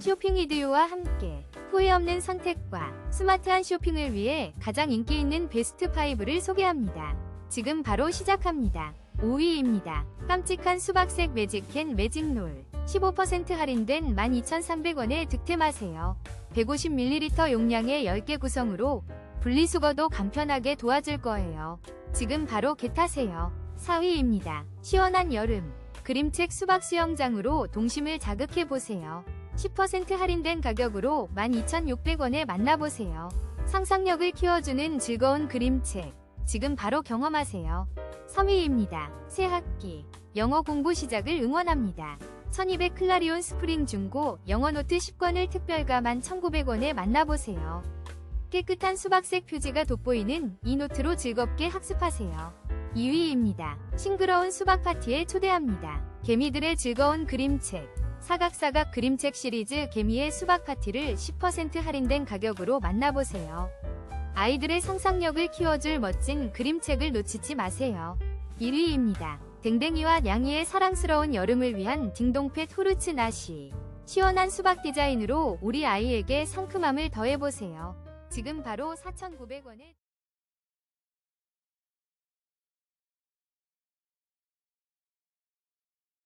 쇼핑 이디오와 함께 후회 없는 선택과 스마트한 쇼핑을 위해 가장 인기 있는 베스트 5를 소개합니다. 지금 바로 시작합니다. 5위입니다. 깜찍한 수박색 매직캔 매직롤 15% 할인된 12,300원에 득템하세요. 150ml 용량의 10개 구성으로 분리수거도 간편하게 도와줄 거예요. 지금 바로 겟하세요. 4위입니다. 시원한 여름 그림책 수박 수영장으로 동심을 자극해보세요. 10% 할인된 가격으로 12,600원에 만나보세요. 상상력을 키워주는 즐거운 그림책. 지금 바로 경험하세요. 3위입니다. 새 학기. 영어 공부 시작을 응원합니다. 1200 클라리온 스프링 중고 영어 노트 10권을 특별가 11,900원에 만나보세요. 깨끗한 수박색 표지가 돋보이는 이 노트로 즐겁게 학습하세요. 2위입니다. 싱그러운 수박 파티에 초대합니다. 개미들의 즐거운 그림책. 사각사각 그림책 시리즈 개미의 수박 파티를 10% 할인된 가격으로 만나보세요. 아이들의 상상력을 키워줄 멋진 그림책을 놓치지 마세요. 1위입니다. 댕댕이와 냥이의 사랑스러운 여름을 위한 딩동펫 후르츠 나시. 시원한 수박 디자인으로 우리 아이에게 상큼함을 더해보세요. 지금 바로 4,900원에